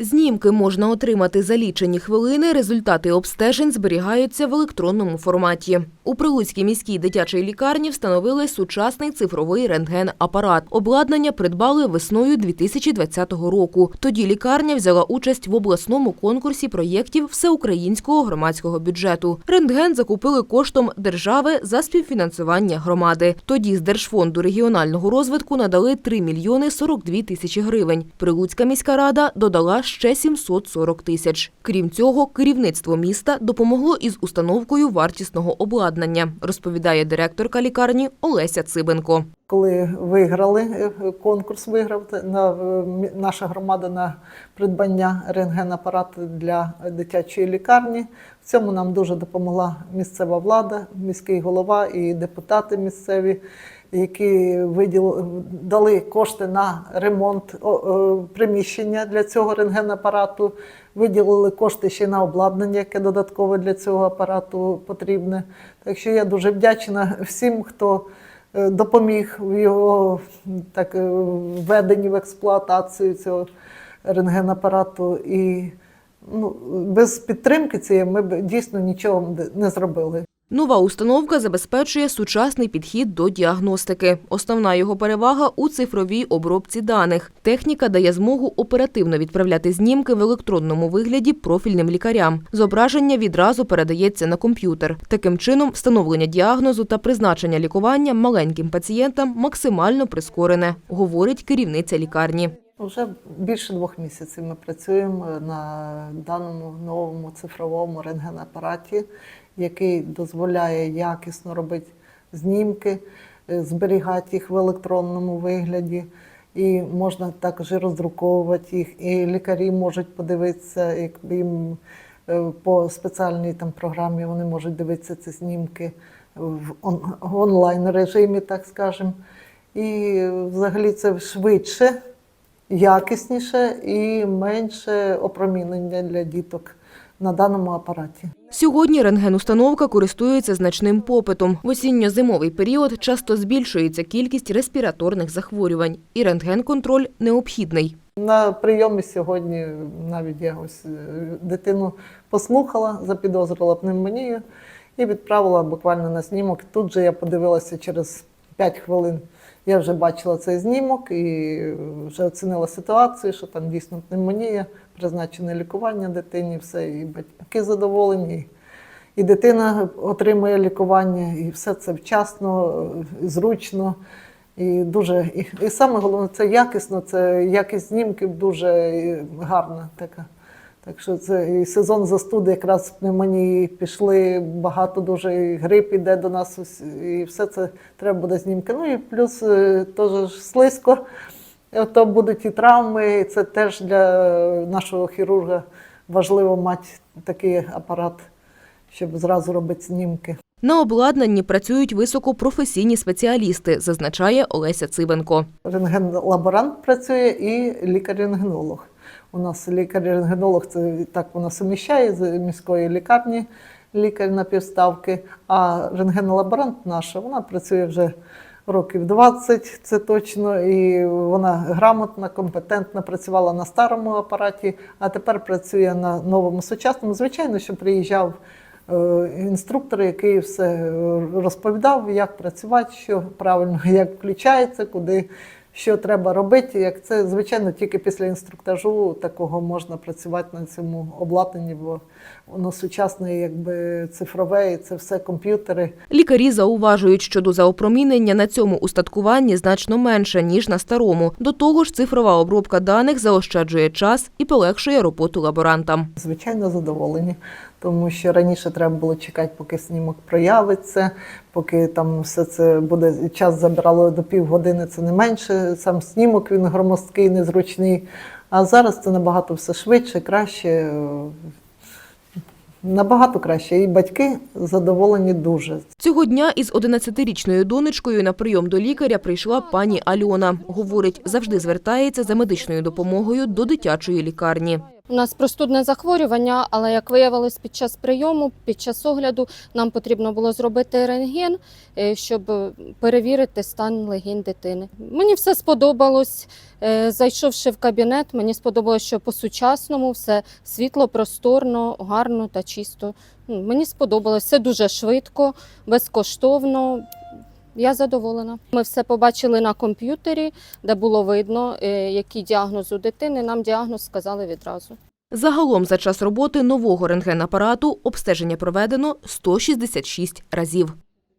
Знімки можна отримати за лічені хвилини. Результати обстежень зберігаються в електронному форматі. У Прилуцькій міській дитячій лікарні встановили сучасний цифровий рентген-апарат. Обладнання придбали весною 2020 року. Тоді лікарня взяла участь в обласному конкурсі проєктів всеукраїнського громадського бюджету. Рентген закупили коштом держави за співфінансування громади. Тоді з Держфонду регіонального розвитку надали 3 мільйони 42 тисячі гривень. Прилуцька міська рада додала ще 740 тисяч. Крім цього, керівництво міста допомогло із установкою вартісного обладнання, розповідає директорка лікарні Олеся Цибенко. Коли виграли е, конкурс, виграв на, е, наша громада на придбання рентгенапарату для дитячої лікарні. В цьому нам дуже допомогла місцева влада, міський голова і депутати місцеві, які виділ, дали кошти на ремонт приміщення для цього рентгенапарату, виділили кошти ще на обладнання, яке додаткове для цього апарату потрібне. Так що я дуже вдячна всім, хто е, допоміг в його так, е, введенні в експлуатацію цього рентгенапарату. І ну, без підтримки цієї ми б дійсно нічого не зробили. Нова установка забезпечує сучасний підхід до діагностики. Основна його перевага у цифровій обробці даних. Техніка дає змогу оперативно відправляти знімки в електронному вигляді профільним лікарям. Зображення відразу передається на комп'ютер. Таким чином, встановлення діагнозу та призначення лікування маленьким пацієнтам максимально прискорене, говорить керівниця лікарні. Вже більше двох місяців ми працюємо на даному новому цифровому рентгенапараті, який дозволяє якісно робити знімки, е, зберігати їх в електронному вигляді. І можна також роздруковувати їх, і лікарі можуть подивитися, як їм е, по спеціальній там програмі вони можуть дивитися ці знімки в онлайн режимі, так скажемо. І взагалі це швидше якісніше і менше опромінення для діток на даному апараті. Сьогодні рентгенустановка користується значним попитом. В осінньо-зимовий період часто збільшується кількість респіраторних захворювань, і рентген-контроль необхідний. На прийомі сьогодні навіть я ось е, дитину послухала, запідозрила пневмонію і відправила буквально на знімок. Тут же я подивилася через 5 хвилин. Я вже бачила цей знімок і вже оцінила ситуацію, що там дійсно пневмонія, призначене лікування дитині, все, і батьки задоволені. І дитина отримує лікування, і все це вчасно, е, зручно. І дуже і, і саме головне це якісно, це якість знімків дуже гарна така. Так що це і сезон застуди, якраз пневмонії пішли, багато дуже і грип іде до нас, і все це треба буде знімки. Ну і плюс е, теж слизько, то будуть і травми, і це теж для нашого хірурга важливо мати такий апарат, щоб зразу робити знімки. На обладнанні працюють високопрофесійні спеціалісти, зазначає Олеся Цибенко. Рентген-лаборант працює і лікар-рентгенолог. У нас лікар-рентгенолог це так вона суміщає з міської лікарні, лікар на півставки. А рентген-лаборант наша, вона працює вже років 20, це точно, і вона грамотна, компетентна, працювала на старому апараті, а тепер працює на новому сучасному. Звичайно, що приїжджав е, інструктор, який все е, розповідав, як працювати, що правильно, як включається, куди. Що треба робити, як це звичайно тільки після інструктажу такого можна працювати на цьому обладнанні, бо воно сучасне, якби цифрове, і це все комп'ютери. Лікарі зауважують, що доза опромінення на цьому устаткуванні значно менша, ніж на старому. До того ж, цифрова обробка даних заощаджує час і полегшує роботу лаборантам. Звичайно, задоволені, тому що раніше треба було чекати, поки снімок проявиться, поки там все це буде час забирало до півгодини, це не менше. Сам снімок він громоздкий, незручний. А зараз це набагато все швидше, краще. Набагато краще. І батьки задоволені дуже. Цього дня із 11-річною донечкою на прийом до лікаря прийшла пані Альона. Говорить, завжди звертається за медичною допомогою до дитячої лікарні. У нас простудне захворювання, але як виявилось під час прийому, під час огляду, нам потрібно було зробити рентген, е, щоб перевірити стан легінь дитини. Мені все сподобалось. Е, Зайшовши в кабінет, мені сподобалось, що по-сучасному все світло, просторно, гарно та чисто. Мені сподобалось. Все дуже швидко, безкоштовно. Я задоволена. Ми все побачили на комп'ютері, де було видно, які який діагноз у дитини. Нам діагноз сказали відразу. Загалом за час роботи нового рентгенапарату обстеження проведено 166 разів.